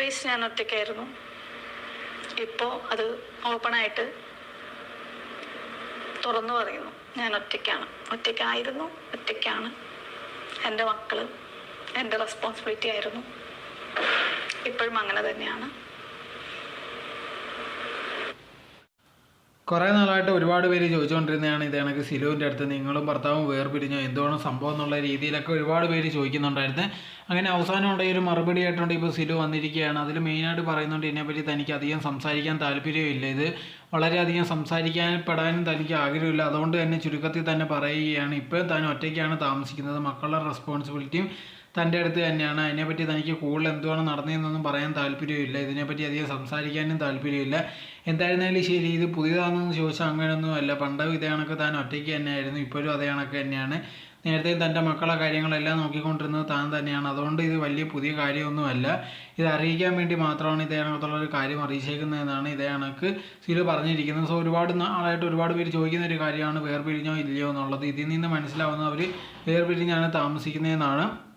Always ഞാൻ ഒറ്റയ്ക്കായിരുന്നു ഇപ്പോൾ അത് ഓപ്പണായിട്ട് തുറന്നു പറയുന്നു. ഞാൻ ഒറ്റയ്ക്കാണ്. ഒറ്റയ്ക്കായിരുന്നു. ഒറ്റയ്ക്കാണ്. എന്റെ മക്കൾ എന്റെ റെസ്പോൺസിബിലിറ്റി ആയിരുന്നു. ഇപ്പോഴും അങ്ങനെ തന്നെയാണ്. കുറേ നാളായിട്ട് ഒരുപാട് പേര് ചോദിച്ചുകൊണ്ടിരുന്നതാണ് ഇത് കണക്ക് സിലുവിന്റെ അടുത്ത് നിങ്ങളും ഭർത്താവും വേർപിരിഞ്ഞോ? എന്തുവാണ് സംഭവം എന്നുള്ള രീതിയിലൊക്കെ ഒരുപാട് പേര് ചോദിക്കുന്നുണ്ടായിരുന്നു. അങ്ങനെ അവസാനം ഉണ്ടെങ്കിൽ ഒരു മറുപടി ആയിട്ടുണ്ട് ഇപ്പോൾ സിലു വന്നിരിക്കുകയാണ്. അതിൽ മെയിനായിട്ട് പറയുന്നുണ്ട് ഇതിനെപ്പറ്റി തനിക്ക് അധികം സംസാരിക്കാൻ താല്പര്യമില്ല. ഇത് വളരെയധികം സംസാരിക്കാൻപ്പെടാനും തനിക്ക് ആഗ്രഹമില്ല. അതുകൊണ്ട് തന്നെ ചുരുക്കത്തിൽ തന്നെ പറയുകയാണ് ഇപ്പോൾ താൻ ഒറ്റയ്ക്കാണ് താമസിക്കുന്നത്. മക്കളുടെ റെസ്പോൺസിബിലിറ്റിയും തന്റെ അടുത്ത് തന്നെയാണ്. അതിനെപ്പറ്റി തനിക്ക് കൂടുതൽ എന്തുവാണ് നടന്നതെന്നൊന്നും പറയാൻ താല്പര്യമില്ല ഇതിനെപ്പറ്റി അധികം സംസാരിക്കാനും താല്പര്യമില്ല എന്തായിരുന്നാലും ശരി ഇത് പുതിയതാണെന്ന് ചോദിച്ചാൽ അങ്ങനെയൊന്നും അല്ല പണ്ടും ഇതേ കണക്ക് താൻ ഒറ്റയ്ക്ക് തന്നെയായിരുന്നു. ഇപ്പോഴും അതേ കണക്ക് തന്നെയാണ്. നേരത്തെ തന്റെ മക്കളെ കാര്യങ്ങളെല്ലാം നോക്കിക്കൊണ്ടിരുന്നത് താൻ തന്നെയാണ്. അതുകൊണ്ട് ഇത് വലിയ പുതിയ കാര്യമൊന്നുമല്ല. ഇത് അറിയിക്കാൻ വേണ്ടി മാത്രമാണ് ഇതേ ഒരു കാര്യം അറിയിച്ചേക്കുന്നതെന്നാണ് ഇതേ കണക്ക് സിലു പറഞ്ഞിരിക്കുന്നത്. സോ ഒരുപാട് നാളായിട്ട് ഒരുപാട് പേര് ചോദിക്കുന്ന ഒരു കാര്യമാണ് വേർപിരിഞ്ഞോ ഇല്ലയോ എന്നുള്ളത്. ഇതിൽ നിന്ന് മനസ്സിലാവുന്ന അവർ വേർപിരിഞ്ഞാണ് താമസിക്കുന്നതെന്നാണ്.